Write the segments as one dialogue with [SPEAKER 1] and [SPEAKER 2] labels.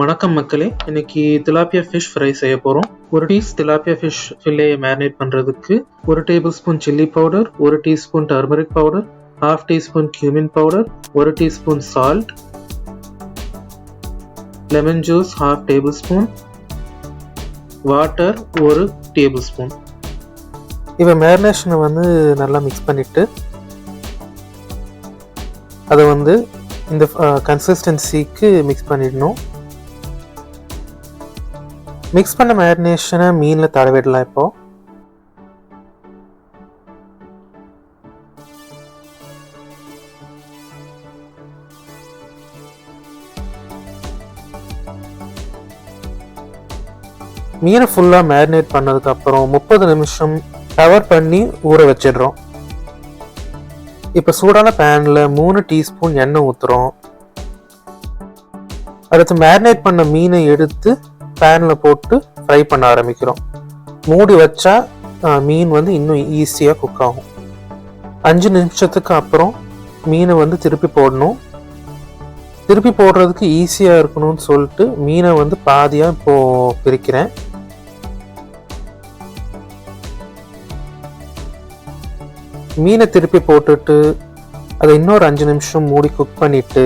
[SPEAKER 1] வணக்கம் மக்களே. இன்னைக்கு திலாப்பியா ஃபிஷ் ஃப்ரை செய்ய போகிறோம் ஒரு பீஸ் திலாப்பியா ஃபிஷ் ஃபில்லையை மேரினேட் பண்ணுறதுக்கு ஒரு டேபிள் ஸ்பூன் சில்லி பவுடர் ஒரு teaspoon turmeric powder half teaspoon cumin powder ஒரு teaspoon salt lemon juice half tablespoon water ஒரு டேபிள் ஸ்பூன் இப்போ மேரினேஷனை வந்து நல்லா மிக்ஸ் பண்ணிவிட்டு அதை வந்து இந்த கன்சிஸ்டன்சிக்கு மிக்ஸ் பண்ணிடணும். மிக்ஸ் பண்ண மேரினேஷனை மீனில் தடவிடலாம் இப்போ. மீனை ஃபுல்லாக மேரினேட் பண்ணதுக்கப்புறம் முப்பது நிமிஷம் கவர் பண்ணி ஊற வச்சிடுறோம். இப்போ சூடான பேனில் மூணு டீஸ்பூன் எண்ணெய் ஊற்றுறோம் அடுத்து மேரினேட் பண்ண மீனை எடுத்து பேனில் போட்டு ஃப்ரை பண்ண ஆரம்பிக்கிறோம். மூடி வச்சா மீன் வந்து இன்னும் ஈஸியாக குக் ஆகும். அஞ்சு நிமிஷத்துக்கு அப்புறம் மீனை வந்து திருப்பி போடணும். திருப்பி போடுறதுக்கு ஈஸியாக இருக்கணும்னு சொல்லிட்டு மீனை வந்து பாதியாக இப்போ பிரிக்கிறேன். மீனை திருப்பி போட்டுட்டு அதை இன்னொரு அஞ்சு நிமிஷம் மூடி குக் பண்ணிவிட்டு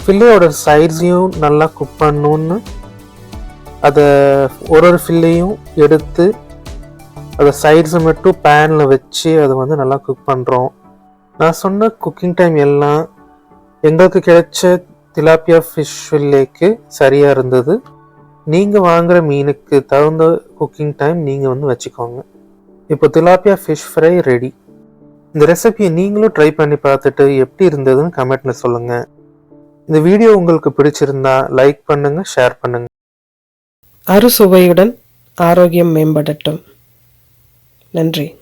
[SPEAKER 1] ஃபில்லையோட சைட்ஸையும் நல்லா குக் பண்ணணுன்னு அதை ஒரு ஒரு ஃபில்லையும் எடுத்து அதை சைட்ஸை மட்டும் பேனில் வச்சு அதை வந்து நல்லா குக் பண்ணுறோம் நான் சொன்ன குக்கிங் டைம் எல்லாம் எங்களுக்கு கிடைச்ச திலாப்பியா ஃபிஷ் ஃபில்லேக்கு சரியாக இருந்தது. நீங்கள் வாங்குகிற மீனுக்கு தகுந்த குக்கிங் டைம் நீங்கள் வந்து வச்சுக்கோங்க. இப்போ திலாப்பியா ஃபிஷ் ஃப்ரை ரெடி இந்த ரெசிபியை நீங்களும் ட்ரை பண்ணி பார்த்துட்டு எப்படி இருந்ததுன்னு கமெண்ட்டில் சொல்லுங்கள் இந்த வீடியோ உங்களுக்கு பிடிச்சிருந்தா லைக் பண்ணுங்கள் ஷேர் பண்ணுங்கள்
[SPEAKER 2] அறுசுவையுடன் ஆரோக்கியம் மேம்படட்டும். நன்றி.